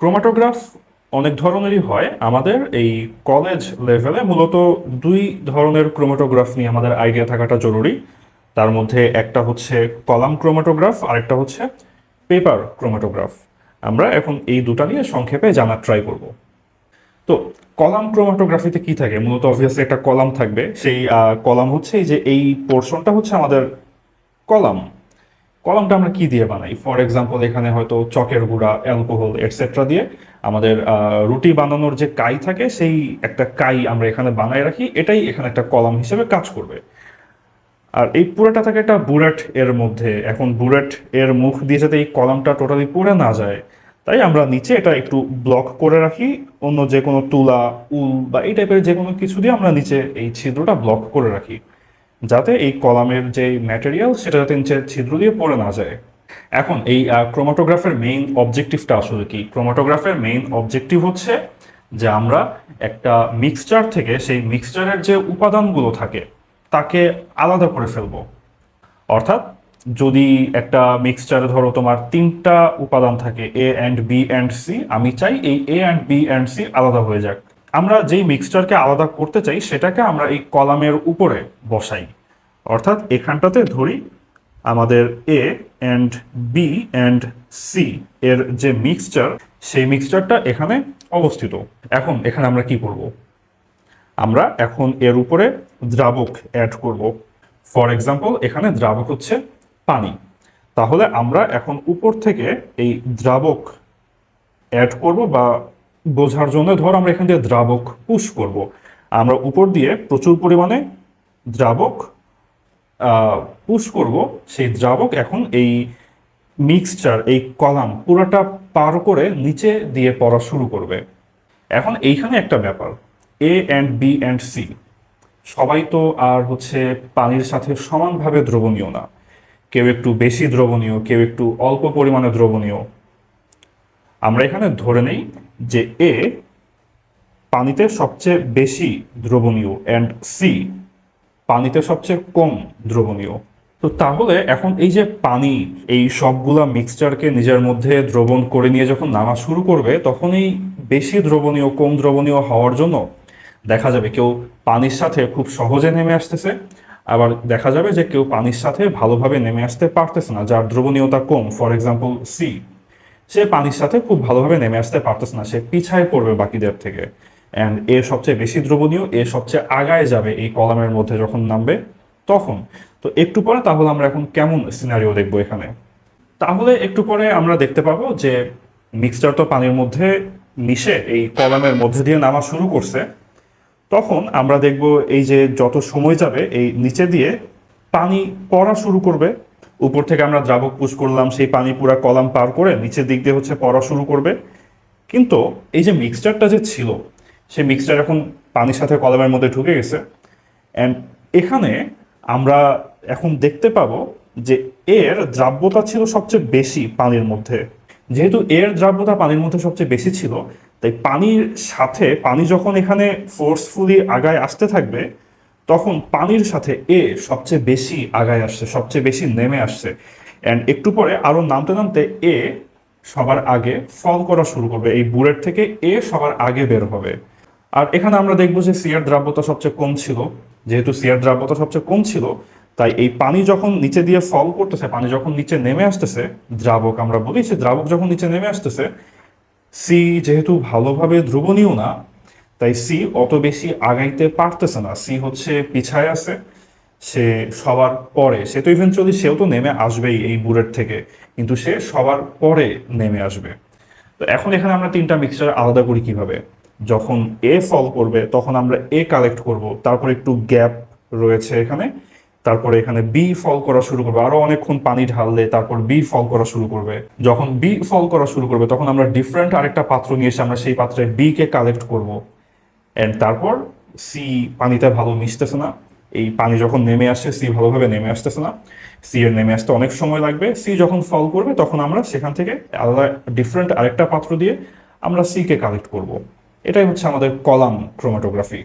Chromatograph অনেক ধরনেরই হয় আমাদের। এই কলেজ লেভেলে মূলত দুই ধরনের ক্রোমাটোগ্রাফ নিয়ে আমাদের আইডিয়া থাকাটা জরুরি। তার মধ্যে একটা হচ্ছে কলাম ক্রোমাটোগ্রাফ, আরেকটা হচ্ছে পেপার ক্রোমাটোগ্রাফ। আমরা এখন এই দুটা নিয়ে সংক্ষেপে জানার ট্রাই করব। তো কলাম ক্রোমাটোগ্রাফিতে কি থাকে? মূলত অবভিয়াসলি একটা কলাম থাকবে। সেই কলাম হচ্ছে এই যে, এই পোর্শনটা হচ্ছে আমাদের কলাম। কলামটা আমরা কি দিয়ে বানাই? ফর এক্সাম্পল এখানে হয়তো চকের গুঁড়া অ্যালকোহল এটসেট্রা দিয়ে আমাদের রুটি বানানোর যে কাই থাকে, সেই একটা কাই আমরা এখানে বানায় রাখি। এটাই এখানে একটা কলাম হিসেবে কাজ করবে। আর এই পুরোটা থাকে একটা বুলেট এর মধ্যে। এখন বুলেট এর মুখ দিয়ে যাতে এই কলামটা টোটালি পুড়ে না যায়, তাই আমরা নিচে এটা একটু ব্লক করে রাখি। অন্য যে কোনো তুলা, উল বা এই টাইপের যে কোনো কিছু দিয়ে আমরা নিচে এই ছিদ্রটা ব্লক করে রাখি। যাতে এই কলামের যে ম্যাটেরিয়াল সেটা যাতে নিচে ছিদ্র দিয়ে পড়ে না যায়। এখন এই ক্রোমাটোগ্রাফের মেইন অবজেক্টিভটা আসলে কি? ক্রোমাটোগ্রাফের মেইন অবজেক্টিভ হচ্ছে যে আমরা একটা মিক্সচার থেকে সেই মিক্সচারের যে উপাদানগুলো থাকে, তাকে আলাদা করে ফেলব। অর্থাৎ যদি একটা মিক্সচারে ধরো তোমার তিনটা উপাদান থাকে A and B and C আমি চাই এই A and B and C আলাদা হয়ে যাক। আমরা যেই মিক্সচারকে আলাদা করতে চাই, সেটাকে আমরা এই কলামের উপরে বসাই। অর্থাৎ এখানটাতে ধরি আমাদের A and B and C এর যে মিক্সচার সেই মিক্সচারটা এখানে অবস্থিত। এখন এখানে আমরা কি করব? আমরা এখন এর উপরে দ্রাবক অ্যাড করব। ফর এক্সাম্পল এখানে দ্রাবক হচ্ছে পানি। তাহলে আমরা এখন উপর থেকে এই দ্রাবক অ্যাড করব বা বোঝার জন্য ধর আমরা এখান থেকে দ্রাবক পুশ করব। আমরা উপর দিয়ে প্রচুর পরিমাণে দ্রাবক পুশ করব। সেই দ্রাবক এখন এই মিক্সচার এই কলাম পুরোটা পার করে নিচে দিয়ে পড়া শুরু করবে। এখন এইখানে একটা ব্যাপার A and B and C সবাই তো আর হচ্ছে পানির সাথে সমানভাবে দ্রবণীয় না। কেউ একটু বেশি দ্রবণীয়, কেউ একটু অল্প পরিমাণে দ্রবণীয়। আমরা এখানে ধরে নেই যে এ পানিতে সবচেয়ে বেশি দ্রবণীয় অ্যান্ড সি পানিতে সবচেয়ে কম দ্রবণীয়। তো তাহলে এখন এই যে পানি, এই সবগুলা মিক্সচারকে নিজের মধ্যে দ্রবণ করে নিয়ে যখন নামা শুরু করবে তখন এই বেশি দ্রবণীয়, কম দ্রবণীয় হওয়ার জন্য দেখা যাবে কেউ পানির সাথে খুব সহজে নেমে আসতেছে, আবার দেখা যাবে যে কেউ পানির সাথে ভালোভাবে নেমে আসতে পারতেছে না, যার দ্রবণীয়তা কম। ফর এক্সাম্পল সি সে পানির সাথে খুব ভালোভাবে নেমে আসতে পারতেছে না, সে পিছায় পড়বে বাকিদের থেকে। অ্যান্ড এ সবচেয়ে বেশি দ্রবণীয়, এ সবচেয়ে আগায় যাবে এই কলামের মধ্যে যখন নামবে, তখন। তো একটু পরে তাহলে আমরা এখন কেমন সিনারিও দেখব এখানে? তাহলে একটু পরে আমরা দেখতে পাবো যে মিক্সচার তো পানির মধ্যে মিশে এই কলামের মধ্যে দিয়ে নামা শুরু করছে। তখন আমরা দেখব এই যে যত সময় যাবে, এই নিচে দিয়ে পানি পড়া শুরু করবে। উপর থেকে আমরা দ্রাবক পুশ করলাম, সেই পানি পুরা কলাম পার করে নিচের দিক দিয়ে হচ্ছে পড়া শুরু করবে। কিন্তু এই যে মিক্সচারটা যে ছিল, সেই মিক্সচার এখন পানির সাথে কলমের মধ্যে ঢুকে গেছে। অ্যান্ড এখানে আমরা এখন দেখতে পাবো যে এর দ্রাব্যতা ছিল সবচেয়ে বেশি পানির মধ্যে। যেহেতু এর দ্রাব্যতা পানির মধ্যে সবচেয়ে বেশি ছিল, তাই পানির সাথে, পানি যখন এখানে ফোর্সফুলি আগায় আসতে থাকবে তখন পানির সাথে এ সবচেয়ে বেশি আগায় আসছে, সবচেয়ে বেশি নেমে আসছে। অ্যান্ড একটু পরে আরও নামতে নামতে এ সবার আগে ফল করা শুরু করবে। এই বুলেট থেকে এ সবার আগে বের হবে। আর এখানে আমরা দেখব যে সিয়ার দ্রাব্যতা সবচেয়ে কম ছিল। যেহেতু সিয়ার দ্রাব্যতা সবচেয়ে কম ছিল, তাই এই পানি যখন নিচে দিয়ে ফল করতেছে, পানি যখন নিচে নেমে আসতেছে, দ্রাবক আমরা বলি যে দ্রাবক যখন নিচে নেমে আসতেছে, সি যেহেতু ভালোভাবে ধ্রুবণীয় না তাই সি অত বেশি আগাইতে পারতেছে না। সি হচ্ছে পিছায় আছে, সে সবার পরে, সে তো ইভেনচুয়ালি সেও তো নেমে আসবেই এই বুলেট থেকে, কিন্তু সে সবার পরে নেমে আসবে। তো এখন এখানে আমরা তিনটা মিক্সচার আলাদা করি কীভাবে? যখন এ ফল করবে, তখন আমরা এ কালেক্ট করব, তারপর একটু গ্যাপ রয়েছে এখানে, তারপরে এখানে বি ফল করা শুরু করবে, আরও অনেকক্ষণ পানি ঢাললে তারপর বি ফল করা শুরু করবে। যখন বি ফল করা শুরু করবে, তখন আমরা ডিফারেন্ট আরেকটা পাত্র নিয়ে এসে আমরা সেই পাত্রে বি কে কালেক্ট করব। এন্ড তারপর সি পানিটা ভালো মিশতেছে না। এই পানি যখন নেমে আসছে সি ভালোভাবে নেমে আসতেছে না। সি এর নেমে আসতে অনেক সময় লাগবে। সি যখন ফল করবে, তখন আমরা সেখান থেকে আলাদা ডিফারেন্ট আরেকটা পাত্র দিয়ে আমরা সি কে কালেক্ট করব। এটাই হচ্ছে আমাদের কলাম ক্রোমাটোগ্রাফি